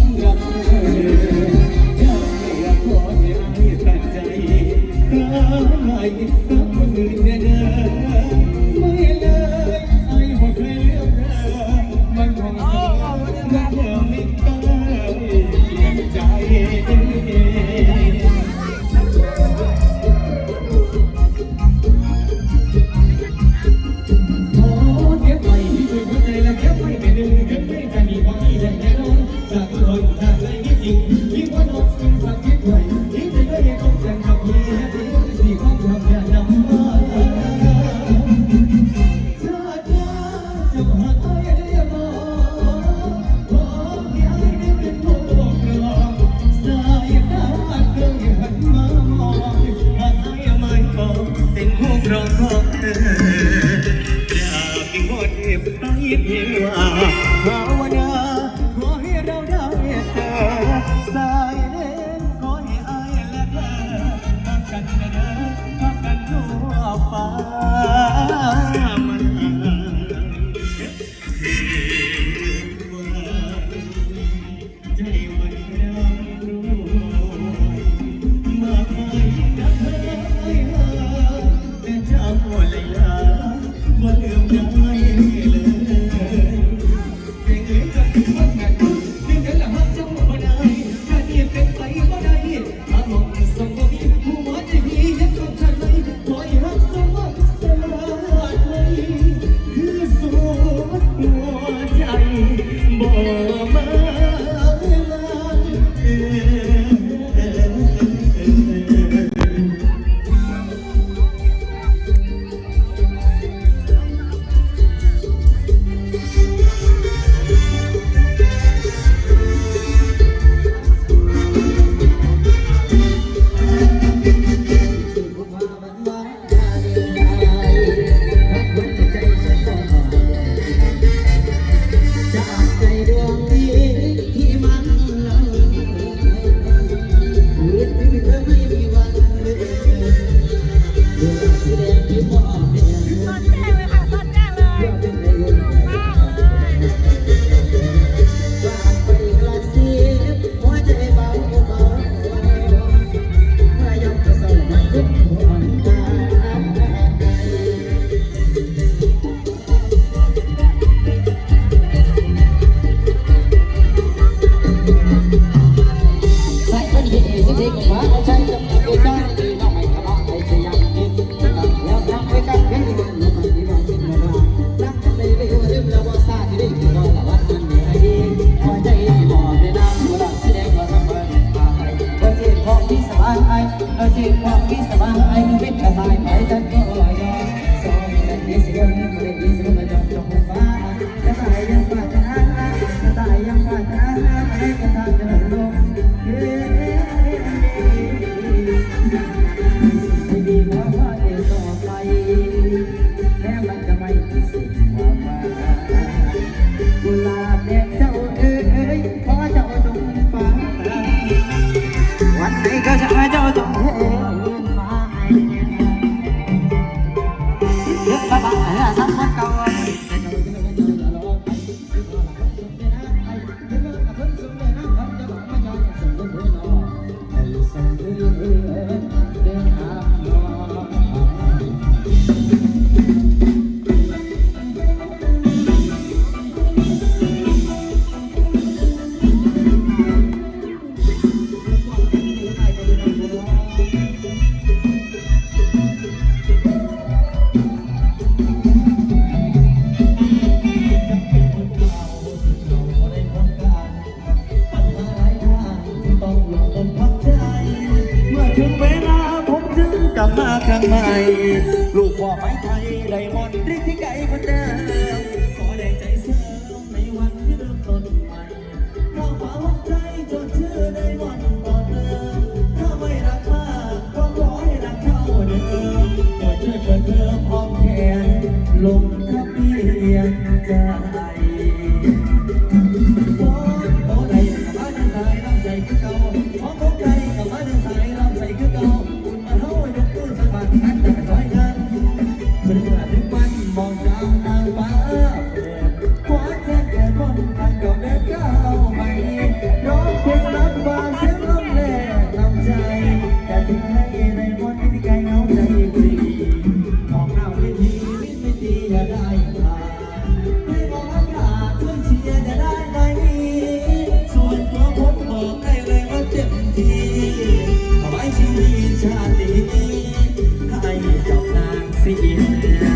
Hallelujah. sa างใหลูกพ่อไม้ไทยได้มอนด์ริที่ไก่คนเดิมขอได้ใจเสริมในวันที่เริ่มต้นใหม่เราขอวัดใจจนชื่อไดมอนด์ต่อเดิมถ้าไม่รักมากก็ขอให้รักเท่าเดิมโปรดช่วยเเทอมออแขนลงทะเบียนใจ สี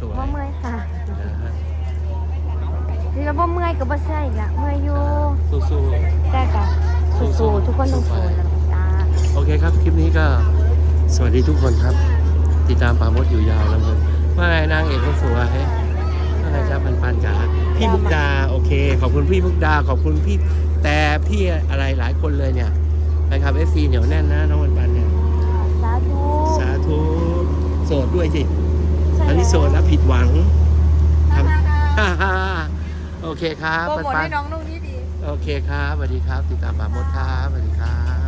สวยว่าเมื่อยค่ะนะฮะที่เราบ่เมื่อยก็บ่ใช่อีกละเมื่อยอยู่สู้แต่ก็สู้ๆทุกคนต้องสู้นะจ้าๆโอเคครับ คลิปนี้ก็สวัสดีทุกคนครับ ติดตามปราโมดอยู่ยาวแล้วกันว่าไงนางเอกคนสวยว่าไงครับปันปันจ๋าพี่มุกดาโอเค ขอบคุณพี่มุกดาขอบคุณพี่แต่พี่อะไรหลายคนเลยเนี่ยนะครับเอฟซีเหนียวแน่นนะน้องปันปันเนี่ยสาธุสาธุโสดด้วยสิ ใช่อันนี้โสดแล้วผิดหวังฮ่าฮ่าฮ่าโอเคครับโปรปันโมทปันให้น้องนุ่งนี้ดี โอเคครับสวัสดีครับ ติดตามปราโมดครับสวัสดีครับ